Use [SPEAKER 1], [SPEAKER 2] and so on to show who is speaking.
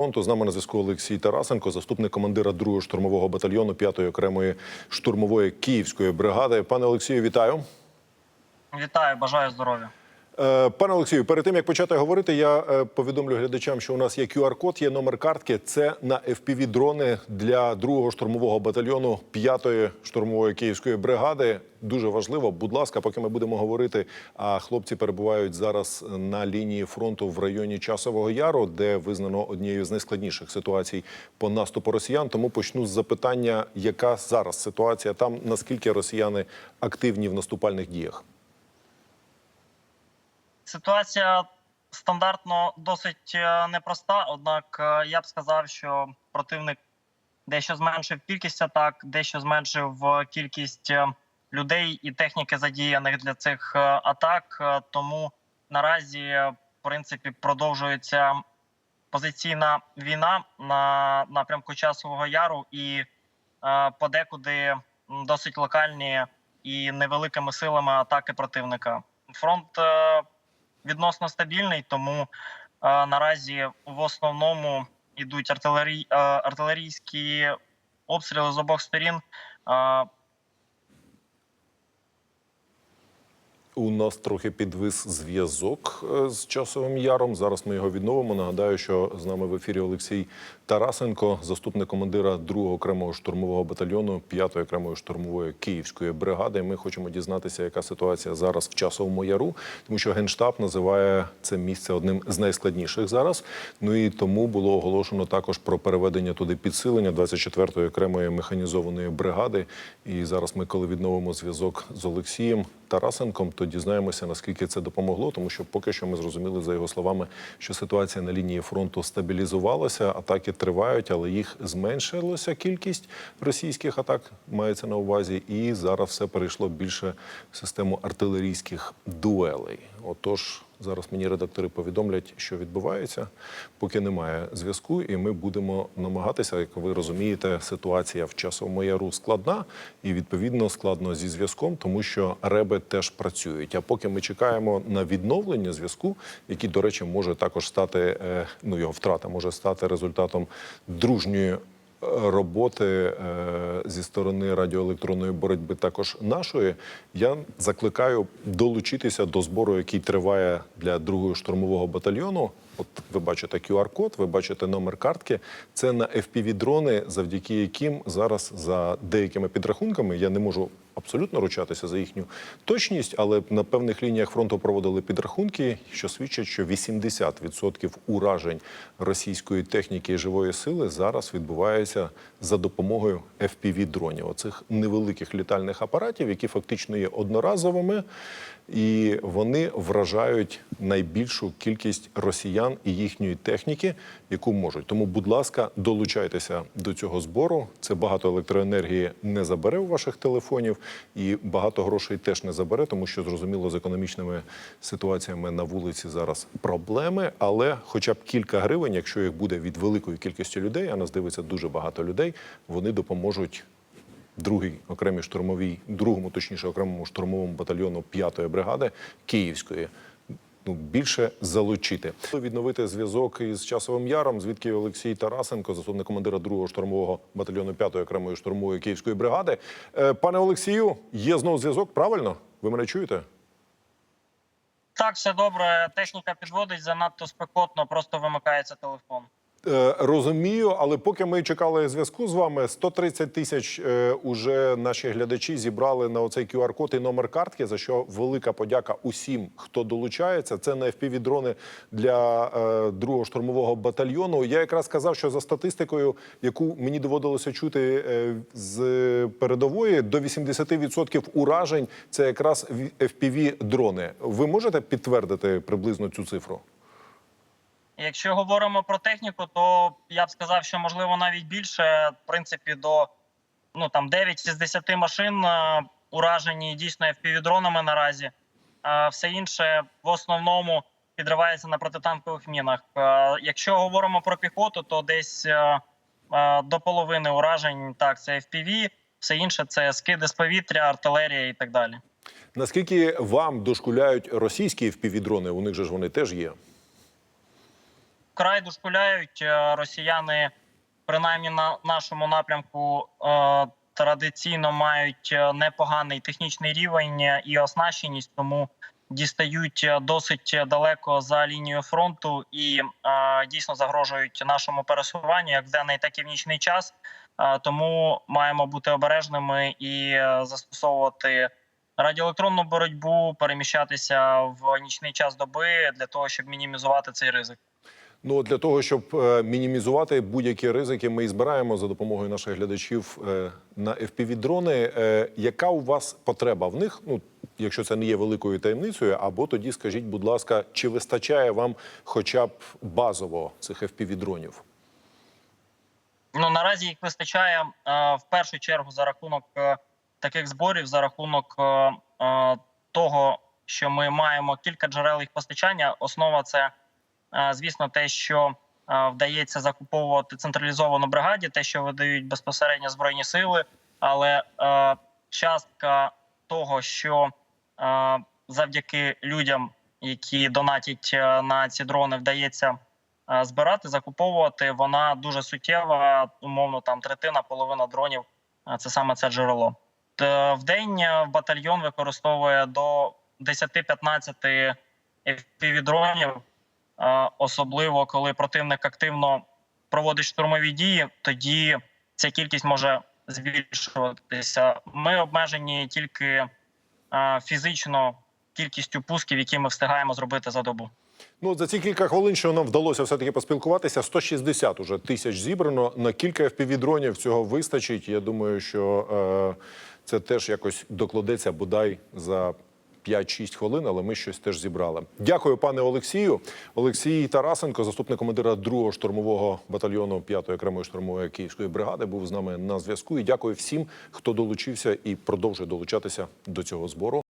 [SPEAKER 1] фронту. З нами на зв'язку Олексій Тарасенко, заступник командира 2-го штурмового батальйону 5-ї окремої штурмової київської бригади. Пане Олексію, вітаю.
[SPEAKER 2] Вітаю, бажаю здоров'я.
[SPEAKER 1] Е, Пане Олексію, перед тим як почати говорити, я е, повідомлю глядачам, що у нас є QR-код, є номер картки. Це на fpv дрони для 2-го штурмового батальйону 5-ї штурмової київської бригади. Дуже важливо. Будь ласка, поки ми будемо говорити. А хлопці перебувають зараз на лінії фронту в районі Часового Яру, де визнано однією з найскладніших ситуацій по наступу росіян. Тому почну з запитання, яка зараз ситуація там, наскільки росіяни активні в наступальних діях.
[SPEAKER 2] Ситуація стандартно досить е, непроста, однак е, я б сказав, що противник дещо зменшив кількість атак, дещо зменшив е, кількість людей і техніки задіяних для цих атак. Тому наразі, в принципі, продовжується позиційна війна на напрямку Часового Яру і подекуди досить локальні і невеликими силами атаки противника. Фронт відносно стабільний, тому е, наразі в основному йдуть артилерій, е, артилерійські обстріли з обох сторін.
[SPEAKER 1] У нас трохи підвис зв'язок е, з часовим яром. Зараз ми його відновимо. Нагадаю, що з нами в ефірі Олексій Тарасенко, заступник командира 2-го окремого штурмового батальйону 5-ї окремої штурмової київської бригади. Ми хочемо дізнатися, яка ситуація зараз в часовому яру, тому що генштаб називає це місце одним з найскладніших зараз. Ну і тому було оголошено також про переведення туди підсилення 24-ї окремої механізованої бригади. І зараз ми, коли відновимо зв'язок з Олексієм Тарасенком, то дізнаємося, наскільки це допомогло, тому що поки що ми зрозуміли за його словами, що ситуація на лінії фронту стабілізувалася, атаки тривають, але їх зменшилося кількість російських атак, мається на увазі, і зараз все перейшло більше в систему артилерійських дуелей. Отож. Зараз мені редактори повідомлять, що відбувається, поки немає зв'язку, і ми будемо намагатися, як ви розумієте, ситуація в часовому яру складна і відповідно складно зі зв'язком, тому що реби теж працюють. А поки ми чекаємо на відновлення зв'язку, який, до речі, може також стати е, ну його втрата може стати результатом дружньої роботи е, зі сторони радіоелектронної боротьби, також нашої, я закликаю долучитися до збору, який триває для другого штурмового батальйону. От ви бачите QR-код, ви бачите номер картки. Це на fpv дрони, завдяки яким зараз за деякими підрахунками я не можу абсолютно ручатися за їхню точність, але на певних лініях фронту проводили підрахунки, що свідчать, що 80% уражень російської техніки і живої сили зараз відбувається за допомогою fpv дронів оцих невеликих літальних апаратів, які фактично є одноразовими, і вони вражають найбільшу кількість росіян і їхньої техніки, яку можуть. Тому, будь ласка, долучайтеся до цього збору. Це багато електроенергії не забере у ваших телефонів, і багато грошей теж не забере, тому що зрозуміло з економічними ситуаціями на вулиці зараз проблеми. Але, хоча б кілька гривень, якщо їх буде від великої кількості людей, а нас дивиться дуже багато людей, вони допоможуть другій окремій штурмовій, другому, точніше, окремому штурмовому батальйону 5-ї бригади Київської. Ну, більше залучити відновити зв'язок із часовим яром, звідки Олексій Тарасенко, заступник командира 2-го штурмового батальйону 5-ї окремої штурмової київської бригади. Е, Пане Олексію, є знову зв'язок. Правильно? Ви мене чуєте?
[SPEAKER 2] так, все добре. Техніка підводить занадто спекотно, просто вимикається телефон.
[SPEAKER 1] Е, Розумію, але поки ми чекали зв'язку з вами, 130 тисяч е, уже наші глядачі зібрали на оцей QR-код і номер картки. За що велика подяка усім, хто долучається. Це на FPV-дрони для е, другого штурмового батальйону. Я якраз сказав, що за статистикою, яку мені доводилося чути з передової, до 80% уражень це якраз FPV-дрони. Ви можете підтвердити приблизно цю цифру?
[SPEAKER 2] Якщо говоримо про техніку, то я б сказав, що можливо навіть більше, в принципі, до ну там 9 з 10 машин е, уражені дійсно FPV-дронами наразі. А все інше в основному підривається на протитанкових мінах. Е, Якщо говоримо про піхоту, то десь е, е, до половини уражень так це FPV, все інше це скиди з повітря, артилерія і так далі.
[SPEAKER 1] Наскільки вам дошкуляють російські FPV-дрони? У них же ж вони теж є.
[SPEAKER 2] Вкрай дошкуляють. Е, Росіяни, принаймні на нашому напрямку, е, традиційно мають е, непоганий технічний рівень і оснащеність, тому дістають досить далеко за лінією фронту і дійсно загрожують нашому пересуванню як в денний, так і в нічний час. Тому маємо бути обережними і застосовувати радіоелектронну боротьбу, переміщатися в нічний час доби для того, щоб мінімізувати цей ризик.
[SPEAKER 1] Ну для того, щоб е, мінімізувати будь-які ризики, ми і збираємо за допомогою наших глядачів е, на fpv дрони. Е, яка у вас потреба в них? Ну, якщо це не є великою таємницею, або тоді скажіть, будь ласка, чи вистачає вам хоча б базово цих fpv дронів?
[SPEAKER 2] Ну наразі їх вистачає в першу чергу за рахунок таких зборів, за рахунок того, що ми маємо кілька джерел їх постачання. Основа це, звісно, те, що е, вдається закуповувати централізовану бригаді, те, що видають безпосередньо збройні сили, але е, частка того, що е, завдяки людям, які донатять е, на ці дрони, вдається е, збирати, закуповувати, вона дуже суттєва. Умовно, там третина, половина дронів е, це саме це джерело. В день е, батальйон використовує до 10-15 FPV-дронів, е, особливо коли противник активно проводить штурмові дії, тоді ця кількість може збільшуватися. Ми обмежені тільки е, фізично кількістю пусків, які ми встигаємо зробити за добу.
[SPEAKER 1] Ну, за ці кілька хвилин, що нам вдалося все-таки поспілкуватися, 160 уже тисяч зібрано. На кілька FPV-дронів цього вистачить. Я думаю, що е, це теж якось докладеться бодай за 5-6 хвилин, але ми щось теж зібрали. Дякую, пане Олексію. Олексій Тарасенко, заступник командира 2-го штурмового батальйону 5-ї окремої штурмової київської бригади, був з нами на зв'язку. І дякую всім, хто долучився і продовжує долучатися до цього збору.